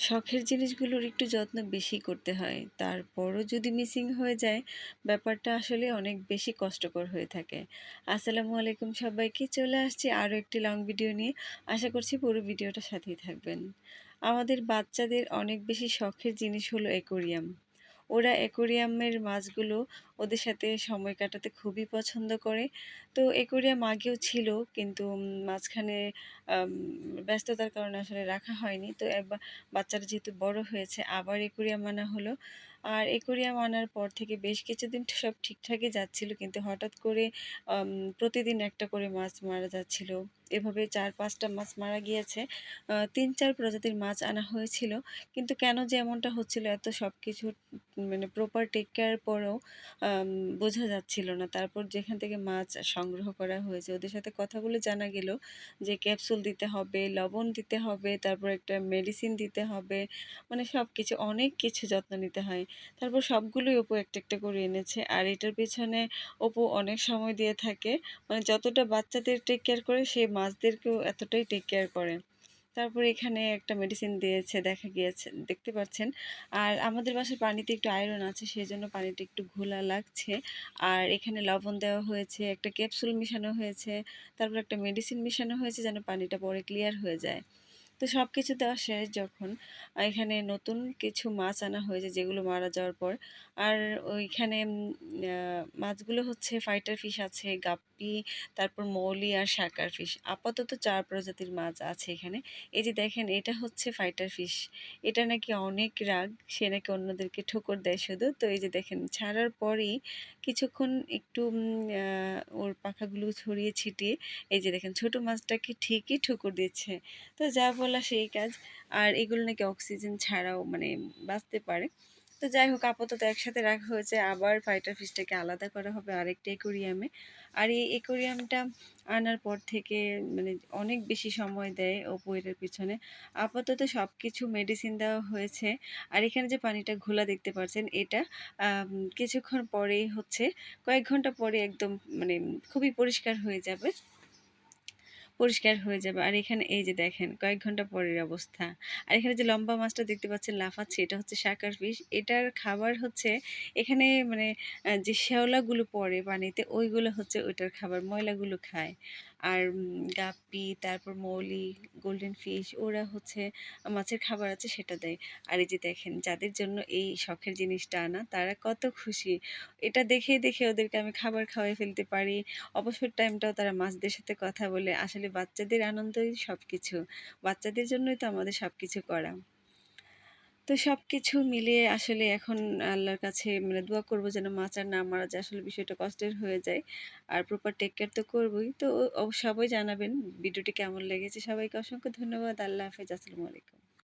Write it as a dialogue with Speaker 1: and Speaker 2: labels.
Speaker 1: শখের জিনিসগুলোর একটু যত্ন বেশি করতে হয়। তারপরও যদি মিসিং হয়ে যায়, ব্যাপারটা আসলে অনেক বেশি কষ্টকর হয়ে থাকে। আসসালামু আলাইকুম সবাইকে, চলে আসছি আরও একটি লং ভিডিও নিয়ে। আশা করছি পুরো ভিডিওটা সাথেই থাকবেন। আমাদের বাচ্চাদের অনেক বেশি শখের জিনিস হলো অ্যাকোরিয়াম ওরা অ্যাকোরিয়ামের মাছগুলো ওদের সাথে সময় কাটাতে খুবই পছন্দ করে। তো অ্যাকোরিয়াম আগেও ছিল, কিন্তু মাঝখানে ব্যস্ততার কারণে আসলে রাখা হয়নি। তো একবার বাচ্চারা যেহেতু বড় হয়েছে, আবার অ্যাকোরিয়াম আনা হলো। আর একুরিয়াম আনার পর থেকে বেশ কিছুদিন সব ঠিকঠাকই যাচ্ছিল, কিন্তু হঠাৎ করে প্রতিদিন একটা করে মাছ মারা যাচ্ছিল। এভাবে চার, পাঁচটা মাছ মারা গিয়েছে। তিন, চার প্রজাতির মাছ আনা হয়েছিল। কিন্তু কেন যে এমনটা হচ্ছিল, এত সব কিছু মানে প্রপার টেক কেয়ার পরেও বোঝা যাচ্ছিল না। তারপর যেখান থেকে মাছ সংগ্রহ করা হয়েছে, ওদের সাথে কথা বলে জানা গেল যে ক্যাপসুল দিতে হবে, লবণ দিতে হবে, তারপর একটা মেডিসিন দিতে হবে মানে সব কিছু অনেক কিছু যত্ন নিতে হয়। তারপর সবগুলোই অপু একটা একটা করে এনেছে। আর এটার পেছনে অপু অনেক সময় দিয়ে থাকে। মানে যতটা বাচ্চাদের টেক কেয়ার করে, সে মাছদেরকেও এতটাই টেক কেয়ার করে। তারপর এখানে একটা মেডিসিন দিয়েছে, দেখা গিয়েছে, দেখতে পাচ্ছেন। আর আমাদের বাসার পানিতে একটু আয়রন আছে সেই জন্য পানিটা একটু ঘোলা লাগছে। আর এখানে লবণ দেওয়া হয়েছে, একটা ক্যাপসুল মেশানো হয়েছে, তারপর একটা মেডিসিন মেশানো হয়েছে যেন পানিটা পরে ক্লিয়ার হয়ে যায়। তো সব কিছু দেওয়া শেষ যখন। এখানে নতুন কিছু মাছ আনা হয়েছে যেগুলো মারা যাওয়ার পর। আর ওইখানে মাছগুলো হচ্ছে ফাইটার ফিশ আছে, গাপ্পি, তারপর মৌলি আর শাকার ফিশ আপাতত চার প্রজাতির মাছ আছে এখানে। এই যে দেখেন, এটা হচ্ছে ফাইটার ফিশ এটা নাকি অনেক রাগ, সে নাকি অন্যদেরকে ঠোকর দেয় শুধু। তো এই যে দেখেন, ছাড়ার পরেই কিছুক্ষণ একটু ওর পাখাগুলো ছড়িয়ে ছিটিয়ে, এই যে দেখেন, ছোট মাছটাকে ঠিকই ঠুকুর দিচ্ছে। তো যা বলা সেই কাজ। আর এগুলো নাকি অক্সিজেন ছাড়াও মানে বাঁচতে পারে। তো যাই হোক, আপাতত একসাথে রাখা হয়েছে। আবার ফাইটার ফিশটাকে আলাদা করা হবে আরেকটা একুরিয়ামে আর এই একুরিয়ামটা আনার পর থেকে মানে অনেক বেশি সময় দেয় অপু এটার পিছনে। আপাতত সব কিছু মেডিসিন দেওয়া হয়েছে। আর এখানে যে পানিটা ঘোলা দেখতে পাচ্ছেন, এটা কিছুক্ষণ পরেই হচ্ছে। কয়েক ঘণ্টা পরে একদম মানে খুবই পরিষ্কার হয়ে যাবে। পরিষ্কার হয়ে যাবে। আর এখানে এই যে দেখেন, কয়েক ঘণ্টা পরের অবস্থা। আর এখানে যে লম্বা মাছটা দেখতে পাচ্ছেন লাফাচ্ছে, এটা হচ্ছে শাকার ফিশ। এটার খাবার হচ্ছে এখানে মানে যে শ্যাওলাগুলো পড়ে পানিতে, ওইগুলো হচ্ছে ওইটার খাবার, ময়লাগুলো খায়। আর গাপ্পি, তারপর মৌলি, গোল্ডেন ফিশ, ওরা হচ্ছে মাছের খাবার আছে সেটা দেয়। আর এই যে দেখেন, যাদের জন্য এই শখের জিনিসটা আনা, তারা কত খুশি। এটা দেখে দেখে ওদেরকে আমি খাবার খাওয়াই ফেলতে পারি। অবসর টাইমটাও তারা মাছদের সাথে কথা বলে। আসলে বাচ্চাদের আনন্দই সব কিছু বাচ্চাদের জন্যই তো আমাদের সব কিছু করা। তো সব কিছু মিলিয়ে আসলে এখন আল্লাহর কাছে মানে দোয়া করব যেন মাছ আর না মারা যায়। আসলে বিষয়টা কষ্টের হয়ে যায়। আর প্রপার টেক কেয়ার তো করবোই। তো সবাই জানাবেন ভিডিওটি কেমন লেগেছে। সবাইকে অসংখ্য ধন্যবাদ। আল্লাহ হাফেজ। আসসালামু আলাইকুম।